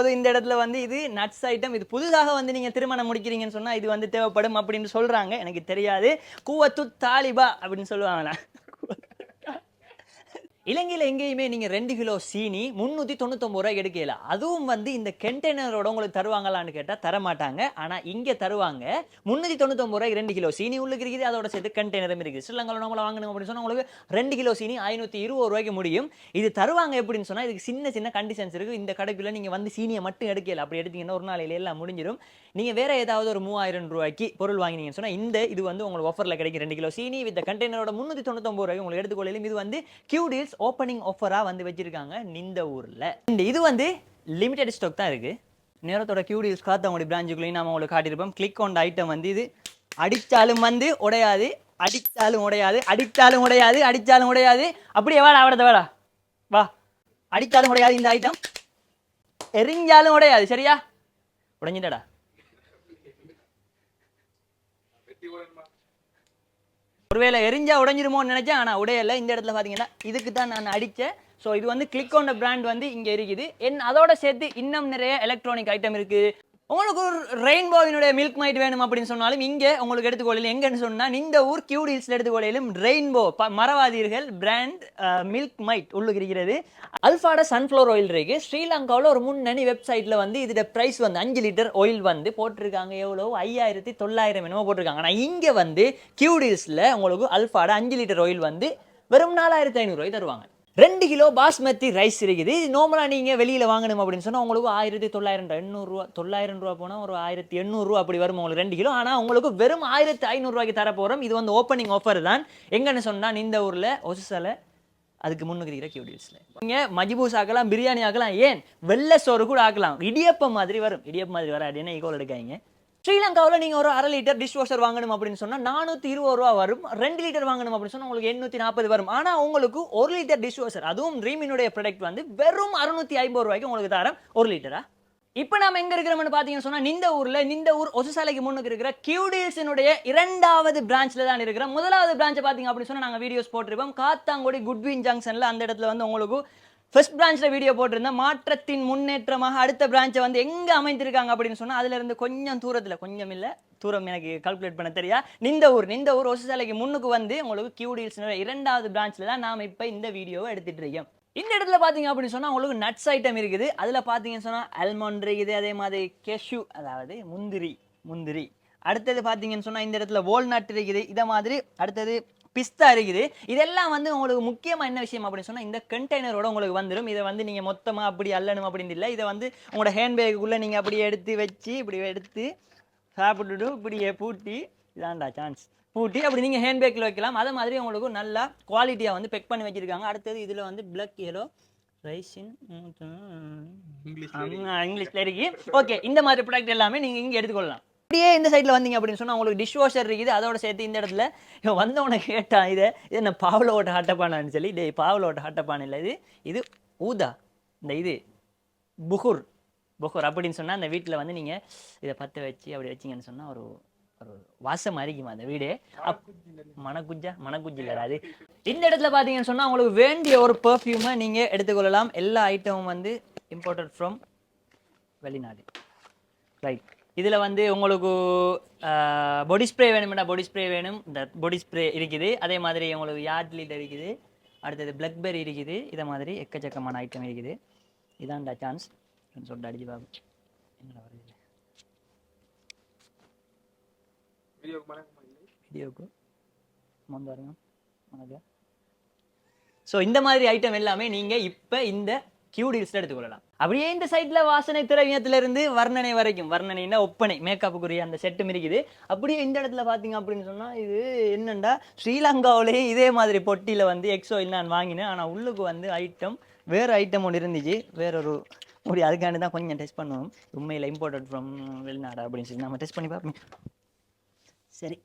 அது இந்த இடத்துல வந்து இது நட்ஸ் ஐட்டம் இது புதுதாக வந்து நீங்க திருமணம் முடிக்கிறீங்கன்னு சொன்னா இது வந்து தேவைப்படும் அப்படின்னு சொல்றாங்க. எனக்கு தெரியாது. கூவத்து தாலிபா அப்படின்னு சொல்லுவாங்களா இலங்கையில் எங்கேயுமே நீங்கள் ரெண்டு கிலோ சீனி முந்நூற்றி தொண்ணூத்தொம்பது ரூபாய் எடுக்கல. அதுவும் வந்து இந்த கண்டெய்னரோட உங்களுக்கு தருவாங்களான்னு கேட்டால் தர மாட்டாங்க ஆனால் இங்கே தருவாங்க. முந்நூற்றி தொண்ணூத்தொம்பது ரூபாய் ரெண்டு கிலோ சீனி உள்ளுக்கு இருக்குது. அதோட சேர்த்து கண்டெய்னரும் இருக்குது. ஸ்ரீலங்காவில் நம்மளை வாங்கணும் அப்படின்னு சொன்னால் உங்களுக்கு ரெண்டு கிலோ சீனி ஐநூற்றி இருபது ரூபாய்க்கு முடியும். இது தருவாங்க எப்படின்னு சொன்னால் இதுக்கு சின்ன சின்ன கண்டிஷன்ஸ் இருக்குது இந்த கடைக்குள்ள நீங்கள் வந்து சீனியை மட்டும் எடுக்கல. அப்படி எடுத்தீங்கன்னா ஒரு நாளையில எல்லாம் முடிஞ்சிடும் நீங்கள் வேற ஏதாவது ஒரு மூவாயிரம் ரூபாய்க்கு பொருள் வாங்கினீங்கன்னு சொன்னால் இந்த இது வந்து உங்களுக்கு ஆஃபரில் கிடைக்கும். ரெண்டு கிலோ சீனி வித் கண்டெய்னரோட முந்நூற்றி தொண்ணூத்தொம்பது ரூபாய்க்கு உங்களுக்கு எடுத்துக்கொள்ளையிலும் இது வந்து கியூ டீல்ஸ் ஓப்பனிங் ஆஃபராக வந்து வச்சுருக்காங்க இந்த ஊரில். இந்த இது வந்து லிமிடெட் ஸ்டாக் தான் இருக்குது நேரத்தோட கியூடியல்ஸ் காத்து அவங்களுடைய பிரான்ச்சுக்குள்ளேயும் நம்ம உங்களுக்கு காட்டியிருப்போம். கிளிக் ஒன் ஐட்டம் வந்து இது அடித்தாலும் வந்து உடையாது அடித்தாலும் உடையாது அடித்தாலும் உடையாது அடித்தாலும் உடையாது. அப்படியே வாடா அவடத்த வாடா. வா. அடித்தாலும் உடையாது இந்த ஐட்டம் எரிஞ்சாலும் உடையாது சரியா? உடைஞ்சிட்டடா. ஒருவேளை எரிஞ்சா உடைஞ்சிருமோன்னு நினைச்சேன் ஆனால் உடையல. இந்த இடத்துல பார்த்தீங்கன்னா இதுக்கு தான் நான் அடித்தேன் ஸோ இது வந்து கிளிக் ஆன் பிராண்ட் வந்து இங்கே இருக்குது. என் அதோட சேர்த்து இன்னும் நிறைய எலக்ட்ரானிக் ஐட்டம் இருக்குது உங்களுக்கு ஒரு ரெயின்போவினுடைய மில்க் மைட் வேணும் அப்படின்னு சொன்னாலும் இங்கே உங்களுக்கு எடுத்துக்கொள்ளையில் எங்கன்னு சொன்னால் இந்த ஊர் கியூடில்ஸில் எடுத்துக்கொள்ளையிலும் ரெயின்போ ப மரவாதீர்கள் பிராண்ட் மில்க் மைட் உள்ளுக்கு இருக்கிறது அல்ஃபாட சன்ஃப்ளவர் ஆயில் இருக்கு. ஸ்ரீலங்காவில் ஒரு முன்னணி வெப்சைட்டில் வந்து இதோட ப்ரைஸ் வந்து அஞ்சு லிட்டர் ஆயில் வந்து போட்டிருக்காங்க. எவ்வளோ ஐயாயிரத்தி தொள்ளாயிரம் என்னமோ போட்டிருக்காங்க. ஆனால் இங்கே வந்து கியூடில்ஸில் உங்களுக்கு அல்ஃபாட அஞ்சு லிட்டர் ஆயில் வந்து வெறும் நாலாயிரத்தி ஐநூறுரூவாய் தருவாங்க. ரெண்டு கிலோ பாஸ்மதி ரைஸ் இருக்குது. இது நார்மலாக நீங்கள் வெளியில் வாங்கணும் அப்படின்னு சொன்னால் உங்களுக்கு ஆயிரத்தி தொள்ளாயிரம் எண்ணூறுரூவா தொள்ளாயிரம் ரூபா போனால் ஒரு ஆயிரத்தி எண்ணூறுரூவா அப்படி வரும் உங்களுக்கு ரெண்டு கிலோ. ஆனால் உங்களுக்கு வெறும் ஆயிரத்தி ஐநூறுரூவாய்க்கு தர போகிறோம் இது வந்து ஓப்பனிங் ஆஃபர் தான். எங்கன்னு சொன்னால் இந்த ஊரில் ஒசுசலை அதுக்கு முன்னுக்கு இருக்கிற கியூடியல்ஸில் நீங்கள் மஜிபூஸ் ஆக்கலாம் பிரியாணி ஆக்கலாம் ஏன்? வெள்ளை சோறு கூட ஆக்கலாம். இடியப்பம் மாதிரி வரும். இடியப்பம் மாதிரி வராது என்ன ஈகோல் எடுக்காங்க ஸ்ரீலங்காவில் நீங்கள் ஒரு அரை லிட்டர் டிஷ் வாஷர் வாங்கணும் அப்படின்னு சொன்னால் நானூற்றி இருபது ரூபா வரும். ரெண்டு லிட்டர் வாங்கணும் அப்படின்னு சொன்னால் உங்களுக்கு எண்ணூற்றி நாற்பது வரும். ஆனால் உங்களுக்கு ஒரு லிட்டர் டிஷ் வாஷர் அதுவும் ரீமினுடைய ப்ராடக்ட் வந்து வெறும் அறுநூற்றி ஐம்பது ரூபாய்க்கு உங்களுக்கு தரம் ஒரு லிட்டரா இப்போ நம்ம எங்கே இருக்கிறோம்னு பார்த்தீங்கன்னு சொன்னால் இந்த ஊரில் இந்த ஊர் ஒசுசாலைக்கு முன்னுக்கு இருக்கிற கியூடில்ஸினுடைய இரண்டாவது பிரான்ச்சில் தான் இருக்கிறோம். முதலாவது பிரான்ச்சை பார்த்தீங்க அப்படின்னு சொன்னால் நாங்கள் வீடியோஸ் போட்டிருப்போம். காத்தாங்குடி குட்வின் ஜங்ஷனில் அந்த இடத்துல வந்து உங்களுக்கு ஃபர்ஸ்ட் பிரான்ச்சில் வீடியோ போட்டிருந்தேன். மாற்றத்தின் முன்னேற்றமாக அடுத்த பிரான்ச்சை வந்து எங்கே அமைந்திருக்காங்க அப்படின்னு சொன்னால் அதுலேருந்து கொஞ்சம் தூரத்தில் கொஞ்சம் இல்லை தூரம் எனக்கு கால்குலேட் பண்ண தெரியா? நிந்த ஊர் நிந்த ஊர் ஒசுசாலைக்கு முன்னுக்கு வந்து உங்களுக்கு கியூடில்ஸ் இரண்டாவது பிரான்ச்சில் தான் நாம் இப்போ இந்த வீடியோவை எடுத்துகிட்டு இருக்கோம். இந்த இடத்துல பார்த்தீங்க அப்படின்னு சொன்னால் உங்களுக்கு நட்ஸ் ஐட்டம் இருக்குது. அதில் பார்த்தீங்கன்னு சொன்னால் அல்மண்ட் இருக்குது அதே மாதிரி கெஷ்யூ அதாவது முந்திரி முந்திரி. அடுத்தது பார்த்தீங்கன்னு சொன்னால் இந்த இடத்துல வால்நட் இருக்குது. இதை மாதிரி அடுத்தது பிஸ்தா இருக்குது. இதெல்லாம் வந்து உங்களுக்கு முக்கியமாக என்ன விஷயம் அப்படின்னு சொன்னால் இந்த கண்டெய்னரோட உங்களுக்கு வந்துடும் இதை வந்து நீங்கள் மொத்தமாக அப்படி அல்லணும் அப்படின்னு இல்லை. இதை வந்து உங்களோட ஹேண்ட்பேக்குள்ளே நீங்கள் அப்படியே எடுத்து வச்சு இப்படி எடுத்து சாப்பிட்டுட்டு இப்படியே பூட்டி இதான்டா சான்ஸ் பூட்டி அப்படி நீங்கள் ஹேண்ட்பேக்கில் வைக்கலாம். அதே மாதிரி உங்களுக்கு நல்லா குவாலிட்டியாக வந்து பெக் பண்ணி வச்சிருக்காங்க. அடுத்தது இதில் வந்து பிளக் ஏலோ ரைஸின் இங்கிலீஷ்ல இருக்கு. ஓகே இந்த மாதிரி ப்ராடக்ட் எல்லாமே நீங்கள் இங்கே எடுத்துக்கொள்ளலாம். அப்படியே இந்த சைடில் வந்தீங்க அப்படின்னு சொன்னால் உங்களுக்கு டிஷ் வாஷர் இருக்குது அதோட சேர்த்து இந்த இடத்துல இவன் வந்தவனை கேட்டான் இதை இது என்ன பாவலோட ஹட்டப்பானான்னு சொல்லி டே பாவலோட ஹட்டப்பான் இல்லை இது. இது ஊதா. இந்த இது புகுர். புகுர் அப்படின்னு சொன்னால் அந்த வீட்டில் வந்து நீங்கள் இதை பற்ற வச்சு அப்படி வச்சிங்கன்னு சொன்னால் ஒரு ஒரு வாசம் அறிக்குமா அந்த வீடு. அப் மணக்குஜா மணக்குஜி இல்லை அது. இந்த இடத்துல பார்த்தீங்கன்னு சொன்னால் உங்களுக்கு வேண்டிய ஒரு பெர்ஃப்யூமை நீங்கள் எடுத்துக்கொள்ளலாம். எல்லா ஐட்டமும் வந்து இம்போர்ட்டட் ஃப்ரம் வெளிநாடு. ரைட் இதில் வந்து உங்களுக்கு பொடி ஸ்ப்ரே வேணும்னா பொடி ஸ்ப்ரே வேணும். இந்த பொடி ஸ்ப்ரே இருக்குது. அதே மாதிரி உங்களுக்கு யார்ட் லீடர் இருக்குது. அடுத்தது பிளாக்பெர்ரி இருக்குது. இதை மாதிரி எக்கச்சக்கமான ஐட்டம் இருக்குது. இதான்டா சான்ஸ் சொல்லிட்டு அடிச்சு பாபு என்னடா வருது? வீடியோக்கு வந்து பாருங்க வணக்கம் ஸோ இந்த மாதிரி ஐட்டம் எல்லாமே நீங்கள் இப்போ இந்த கியூடில்ஸில் எடுத்துக்கொள்ளலாம். அப்படியே இந்த சைட்ல வாசனை திரவியத்திலிருந்து வர்ணனை வரைக்கும் வர்ணனைன்னா ஒப்பனை மேக்கப்புக்குரிய அந்த செட்டு இருக்குது அப்படியே இந்த இடத்துல பார்த்தீங்க அப்படின்னு சொன்னால் இது என்னண்டா? ஸ்ரீலங்காவிலேயே இதே மாதிரி பொட்டியில் வந்து எக்ஸோயில் நான் வாங்கினேன். ஆனால் உள்ளுக்கு வந்து ஐட்டம் வேறு ஐட்டம் ஒன்று இருந்துச்சு. வேறொரு முடி அதுக்காண்டி தான் கொஞ்சம் டெஸ்ட் பண்ணுவோம். உண்மையில் இம்போர்ட்டட் ஃப்ரம் வெளிநாடு அப்படின்னு சொல்லி. நம்ம டெஸ்ட் பண்ணி பார்ப்போம். சரி.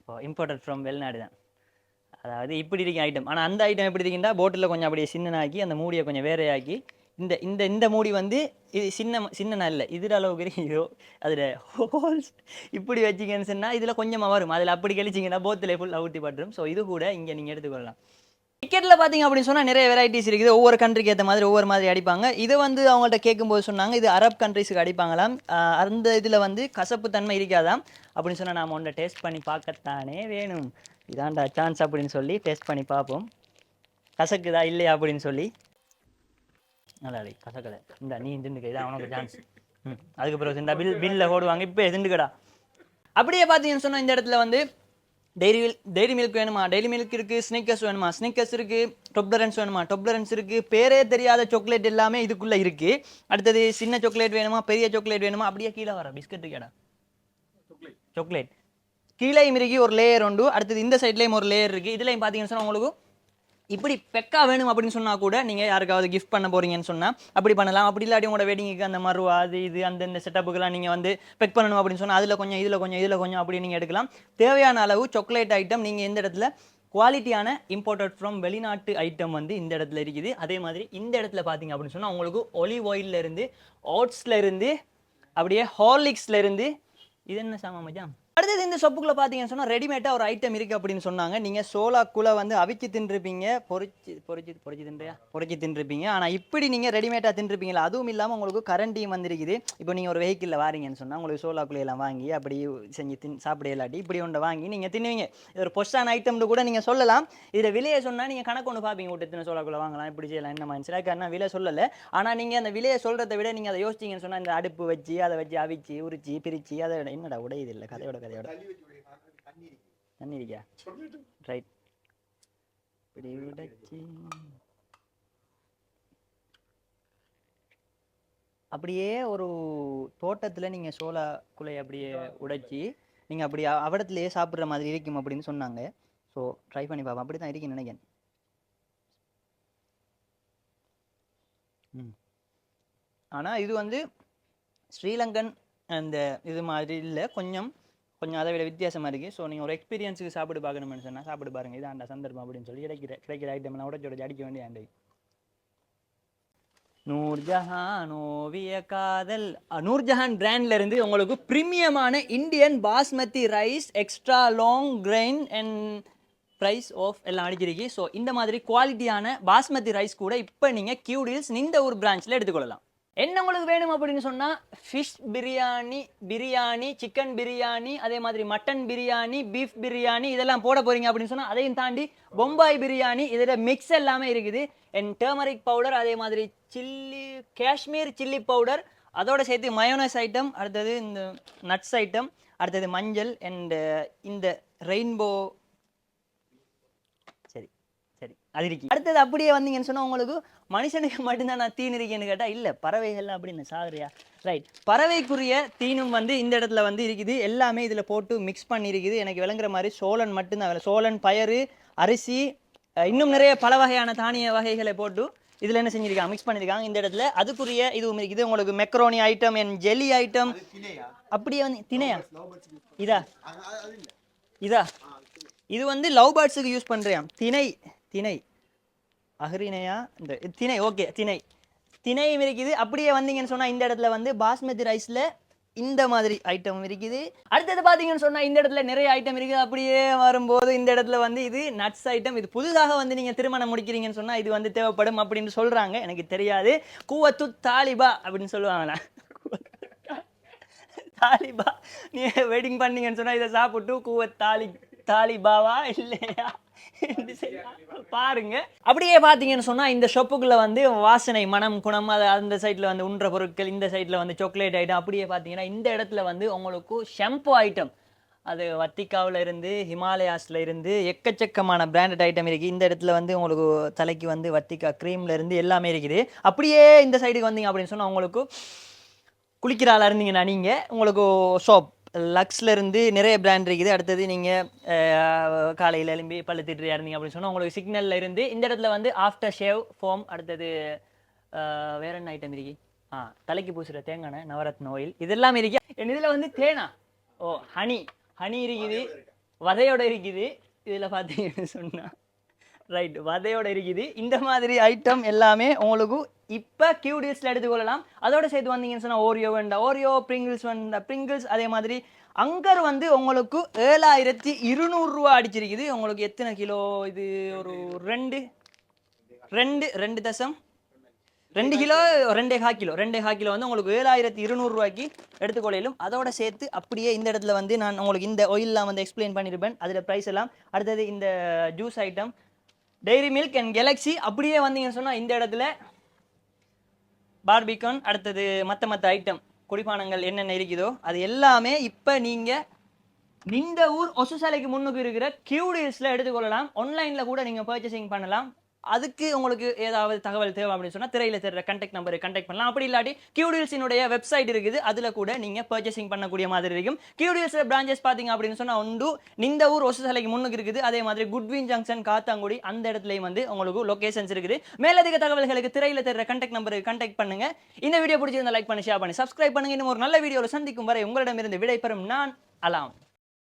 இப்போ இம்போர்ட்டட் ஃப்ரம் வெளிநாடு தான் அதாவது இப்படி இருக்கும் ஐட்டம் ஆனால் அந்த ஐட்டம் எப்படி இருக்குன்னா போட்டில் கொஞ்சம் அப்படியே சின்னனாக்கி அந்த மூடியை கொஞ்சம் வேறையாக்கி இந்த இந்த இந்த மூடி வந்து இது சின்ன சின்ன இல்லை இதில் அளவுக்கு இருக்குதோ அதில் ஹோல்ஸ் இப்படி வச்சிங்கன்னு சொன்னால் இதில் கொஞ்சமாக வரும். அதில் அப்படி கழிச்சிங்கன்னா போத்தில் ஃபுல் அவுட்டி பட்டுரும். ஸோ இது கூட இங்கே நீங்கள் எடுத்துக்கொள்ளலாம். டிக்கெட்டில் பார்த்தீங்க அப்படின்னு சொன்னால் நிறைய வெரைட்டிஸ் இருக்குது. ஒவ்வொரு கண்ட்ரிக்கு ஏற்ற மாதிரி ஒவ்வொரு மாதிரி அடிப்பாங்க. இதை வந்து அவங்கள்ட்ட கேட்கும்போது சொன்னாங்க இது அரப் கண்ட்ரிஸுக்கு அடிப்பாங்களாம். அந்த இதில் வந்து கசப்பு தன்மை இருக்காதாம் அப்படின்னு சொன்னால் நாம் ஒன்றை டேஸ்ட் பண்ணி பார்க்கத்தானே வேணும். இதான்டா சான்ஸ் அப்படின்னு சொல்லி டேஸ்ட் பண்ணி பார்ப்போம். கசக்குதா இல்லையா அப்படின்னு சொல்லி. நல்லா இல்லை கசக்கலை. இந்த நீ திண்டுக்க இதான் உனக்கு சான்ஸ் ம் அதுக்கப்புறம் இந்த பில் பில்லில் ஓடுவாங்க இப்போ திண்டுக்கடா. அப்படியே பார்த்தீங்கன்னு சொன்னால் இந்த இடத்துல வந்து டெய்ரி டெய்ரி மில்க் வேணுமா? டெய்ரி மில்க் இருக்குது ஸ்னிக்கர்ஸ் வேணுமா? ஸ்னிக்கர்ஸ் இருக்குது டொப்லரன்ஸ் வேணுமா? டொப்லரன்ஸ் இருக்குது பேரே தெரியாத சாக்லேட் எல்லாமே இதுக்குள்ளே இருக்குது அடுத்தது சின்ன சாக்லேட் வேணுமா? பெரிய சாக்லேட் வேணுமா? அப்படியே கீழே வர பிஸ்கட் கேடா சாக்லேட் கீழேயும் மிருகி ஒரு லேயர் உண்டு. அடுத்தது இந்த சைட்லேயும் ஒரு லேயர் இருக்குது இதுலேயும் பார்த்தீங்கன்னு சொன்னால் உங்களுக்கு இப்படி பெக்கா வேணும் அப்படின்னு சொன்னா கூட நீங்க யாருக்காவது கிஃப்ட் பண்ண போறீங்கன்னு சொன்னா அப்படி பண்ணலாம். அப்படி இல்லாட்டி உங்களோட வெட்டிங்குக்கு அந்த மருவா அது இது அந்த இந்த செட்டப்புக்கெல்லாம் நீங்க வந்து பெக் பண்ணணும் அப்படின்னு சொன்னா அதுல கொஞ்சம் இதுல கொஞ்சம் இதுல கொஞ்சம் அப்படி நீங்க எடுக்கலாம். தேவையான அளவு சாக்லேட் ஐட்டம் நீங்க எந்த இடத்துல குவாலிட்டியான இம்போர்ட்டட் ஃப்ரம் வெளிநாட்டு ஐட்டம் வந்து இந்த இடத்துல இருக்குது. அதே மாதிரி இந்த இடத்துல பார்த்தீங்க அப்படின்னு சொன்னால் உங்களுக்கு ஒலிவ் ஆயில்ல இருந்து ஓட்ஸ்ல இருந்து அப்படியே ஹார்லிக்ஸ்லேருந்து இது என்ன சாமா மச்சான்? அடுத்தது இந்த சொப்புக்குள்ள பார்த்தீங்கன்னு சொன்னால் ரெடிமேட்டாக ஒரு ஐட்டம் இருக்குது அப்படின்னு சொன்னாங்க. நீங்க சோலாக்குள்ள வந்து அவிச்சு தின்றுப்பீங்க. பொரிச்சு பொரிச்சு பொரிச்சு தின்றியா? பொரிச்சு தின்றுப்பீங்க. ஆனால் இப்படி நீங்கள் ரெடிமேட்டாக தின்றுப்பீங்களா அதுவும் இல்லாமல் உங்களுக்கு கரண்டியும் வந்திருக்குது. இப்போ நீங்கள் ஒரு வெஹிக்கிளில் வாரீங்கன்னு சொன்னால் உங்களுக்கு சோலா எல்லாம் வாங்கி அப்படி செஞ்சு தின் சாப்பிட இல்லாட்டி இப்படி ஒன்றை வாங்கி நீங்கள் தின்னுவீங்க. இது ஒரு பொஸ்டான ஐட்டம்னு கூட நீங்கள் சொல்லலாம். இதில் விலையை சொன்னால் நீங்கள் கணக்கு ஒன்று பார்ப்பீங்க. விட்டு தின சோலாக்குள்ள வாங்கலாம் இப்படி செய்யலாம் என்ன மாதிரி எனக்கு விலை சொல்லலை. ஆனால் நீங்கள் அந்த விலையை சொல்கிறத விட நீங்கள் அதை யோசிச்சீங்கன்னு சொன்னால் இந்த அடுப்பு வச்சு அதை வச்சு அவிச்சு உரிச்சு பிரித்து அதை என்னடா உடையுது இல்லை கதையோட கதையோட தண்ணி இருக்கா. ரைட் இப்படி உடைச்சி அப்படியே ஒரு தோட்டத்துல நீங்க சோளா குலையை அப்படியே உடைச்சி நீங்க அப்படி அவடத்திலேயே சாப்பிடுற மாதிரி இருக்கும் அப்படின்னு சொன்னாங்க. ஸோ ட்ரை பண்ணி பார்ப்போம் அப்படி தான் இருக்குன்னு நினைக்கிறேன். ம். ஆனா இது வந்து ஸ்ரீலங்கன் அந்த இது மாதிரி இல்லை. கொஞ்சம் கொஞ்சம் அதை விட வித்தியாசமாக இருக்கு. ஸோ நீங்கள் ஒரு எக்ஸ்பீரியன்ஸுக்கு சாப்பிட்டு பார்க்கணும்னு சொன்னால் சாப்பிட்டு பாருங்கள் இது அந்த சந்தர்ப்பம் அப்படின்னு சொல்லி கிடைக்கிற கிடைக்கிற ஐட்டம் எல்லாம் உடச்சு உடச்சு அடிக்க வேண்டிய ஆண்டை. நூர்ஜஹான் ஓவிய காதல். நூர்ஜஹான் பிராண்ட்ல இருந்து உங்களுக்கு பிரீமியமான Indian basmati rice extra long grain and price off எல்லாம் அடிச்சிருக்கு. ஸோ இந்த மாதிரி குவாலிட்டியான பாஸ்மதி ரைஸ் கூட இப்போ நீங்கள் கியூடில்ஸ் இந்த ஒரு பிரான்ச்சில் எடுத்துக்கொள்ளலாம். என்ன உங்களுக்கு வேணும் அப்படின்னு சொன்னால் ஃபிஷ் பிரியாணி பிரியாணி சிக்கன் பிரியாணி அதே மாதிரி மட்டன் பிரியாணி பீஃப் பிரியாணி இதெல்லாம் போட போகிறீங்க அப்படின்னு சொன்னால் அதையும் தாண்டி பொம்பாய் பிரியாணி இதில் மிக்ஸ் எல்லாமே இருக்குது. என் டர்மரிக் பவுடர் அதே மாதிரி சில்லி காஷ்மீர் சில்லி பவுடர் அதோட சேர்த்து மயோனஸ் ஐட்டம் அடுத்தது இந்த நட்ஸ் ஐட்டம் அடுத்தது மஞ்சள் அண்ட் uh, இந்த ரெயின்போ சரி அது இருக்கு அடுத்தது அப்படியே வந்தீங்கன்னு சொன்னா உங்களுக்கு மனுஷனுக்கு மட்டும்தான் நான் தீன் இருக்கேன்னு கேட்டா இல்ல பறவைகள்லாம் அப்படின்னு சாகுறியா? ரைட் பறவைக்குரிய தீனும் வந்து இந்த இடத்துல வந்து இருக்குது. எல்லாமே இதுல போட்டு மிக்ஸ் பண்ணி இருக்குது எனக்கு விளங்குற மாதிரி சோளன் மட்டும்தான் சோளன் பயறு அரிசி இன்னும் நிறைய பல வகையான தானிய வகைகளை போட்டு இதுல என்ன செஞ்சிருக்காங்க? மிக்ஸ் பண்ணிருக்காங்க. இந்த இடத்துல அதுக்குரிய இதுவும் இருக்குது. உங்களுக்கு மெக்ரோனி ஐட்டம் என் ஜெல்லி ஐட்டம் அப்படியே வந்து திணையா? இதா? இதா? இது வந்து லவ் பேர்ட்ஸுக்கு யூஸ் பண்றேன். திணை. திணை. அஹ்ரினையா இந்த தினை திணை ஓகே திணை. திணையும் இருக்குது. அப்படியே வந்தீங்கன்னு சொன்னால் இந்த இடத்துல வந்து பாஸ்மதி ரைஸில் இந்த மாதிரி ஐட்டம் இருக்குது. அடுத்தது பார்த்தீங்கன்னு சொன்னால் இந்த இடத்துல நிறைய ஐட்டம் இருக்குது. அப்படியே வரும்போது இந்த இடத்துல வந்து இது நட்ஸ் ஐட்டம் இது புதுதாக வந்து நீங்கள் திருமணம் முடிக்கிறீங்கன்னு சொன்னால் இது வந்து தேவைப்படும் அப்படின்னு சொல்கிறாங்க எனக்கு தெரியாது. கூவத்து தாலிபா அப்படின்னு சொல்லுவாங்களா தாலிபா. நீ வெட்டிங் பண்ணீங்கன்னு சொன்னால் இதை சாப்பிட்டு கூவ தாலி தாலிபாவா இல்லையா? பாருங்க. அப்படியே பார்த்தீங்கன்னு சொன்னால் இந்த ஷாப்புக்குள்ள வந்து வாசனை மனம் குணம் அது அந்த சைடில் வந்து உண்ற பொருட்கள் இந்த சைடில் வந்து சாக்லேட் ஐட்டம் அப்படியே பார்த்தீங்கன்னா இந்த இடத்துல வந்து உங்களுக்கு ஷாம்பு ஐட்டம் அது வத்திக்காவில் இருந்து ஹிமாலயாஸில் இருந்து எக்கச்சக்கமான பிராண்டட் ஐட்டம் இருக்குது இந்த இடத்துல வந்து உங்களுக்கு தலைக்கு வந்து வத்திக்கா க்ரீமில் இருந்து எல்லாமே இருக்குது. அப்படியே இந்த சைடுக்கு வந்தீங்க அப்படின்னு சொன்னால் உங்களுக்கு குளிக்கிற ஆளாக இருந்தீங்கன்னா நீங்கள் உங்களுக்கு சோப் லக்ஸ்ல இருந்து நிறைய பிராண்ட் இருக்குது. அடுத்தது நீங்கள் காலையில் எழும்பி பல்லு திட்டு இருந்தீங்க அப்படின்னு சொன்னால் உங்களுக்கு சிக்னல்ல இருந்து இந்த இடத்துல வந்து ஆஃப்டர் ஷேவ் ஃபோம் அடுத்தது வேற என்ன ஐட்டம் இருக்கு? ஆ தலைக்கு பூசுகிற தேங்காய் நவரத்ன ஆயில் இதெல்லாம் இருக்கு. என் இதில் வந்து தேனா? ஓ ஹனி. ஹனி இருக்குது. வதையோட இருக்குது. இதில் பார்த்தீங்கன்னு சொன்னால் ரைட் வதையோட இருக்குது. இந்த மாதிரி ஐட்டம் எல்லாமே உங்களுக்கு இப்போ கியூடில்ஸில் எடுத்துக்கொள்ளலாம். அதோட சேர்த்து வந்தீங்கன்னு சொன்னால் ஓரியோ வேண்டாம் ஓரியோ பிரிங்கிள்ஸ் வேண்டாம் பிரிங்கிள்ஸ் அதே மாதிரி அங்கர் வந்து உங்களுக்கு ஏழாயிரத்தி இருநூறுரூவா அடிச்சிருக்குது. உங்களுக்கு எத்தனை கிலோ இது? ஒரு ரெண்டு? ரெண்டு ரெண்டு தசம்? ரெண்டு கிலோ ரெண்டே ஹா கிலோ. ரெண்டே ஹா கிலோ வந்து உங்களுக்கு ஏழாயிரத்தி இருநூறுவாய்க்கு எடுத்துக்கொள்ளையிலும் அதோட சேர்த்து அப்படியே இந்த இடத்துல வந்து நான் உங்களுக்கு இந்த ஆயிலெலாம் வந்து எக்ஸ்பிளைன் பண்ணியிருப்பேன் அதில் ப்ரைஸ் எல்லாம். அடுத்தது இந்த juice item dairy milk and Galaxy அப்படியே வந்தீங்கன்னு சொன்னால் இந்த இடத்துல பார்பிகான் அடுத்தது மற்ற மற்ற ஐட்டம் குடிப்பானங்கள் என்னென்ன இருக்குதோ அது எல்லாமே இப்போ நீங்கள் இந்த ஊர் ஒசுசாலைக்கு முன்னுக்கு இருக்கிற கியூடியல்ஸில் எடுத்துக்கொள்ளலாம். ஆன்லைனில் கூட நீங்கள் பர்ச்சேசிங் பண்ணலாம். அதுக்கு உங்களுக்கு ஏதாவது தகவல் தேவை அப்படின்னு சொன்னால் திரையில் தெரிற கண்டெக்ட் நம்பர் கண்டெக்ட் பண்ணலாம். அப்படி இல்லாட்டி கியூடியல்ஸினுடைய வெப்சைட் இருக்குது. அதில் கூட நீங்கள் பர்ச்சேசிங் பண்ணக்கூடிய மாதிரி இருக்கும். கியூடியல்ஸில் பிரான்ச்சஸ் பார்த்தீங்க அப்படின்னு சொன்னால் ஒன்று இந்த ஊர் ஒசுசாலைக்கு முன்னுக்கு இருக்குது. அதே மாதிரி குட்வின் ஜங்ஷன் காத்தாங்குடி அந்த இடத்துலையும் வந்து உங்களுக்கு லொகேஷன்ஸ் இருக்குது. மேலதிக தகவல்களுக்கு திரையில் தெரிற கண்டெக்ட் நம்பருக்கு கண்டெக்ட் பண்ணுங்க. இந்த வீடியோ பிடிச்சிருந்தா லைக் பண்ணி ஷேர் பண்ணி சப்ஸ்கிரைப் பண்ணுங்க. இன்னும் ஒரு நல்ல வீடியோவில் சந்திக்கும் வரை உங்களிடமிருந்து விடைபெறும் நான் அலாம்.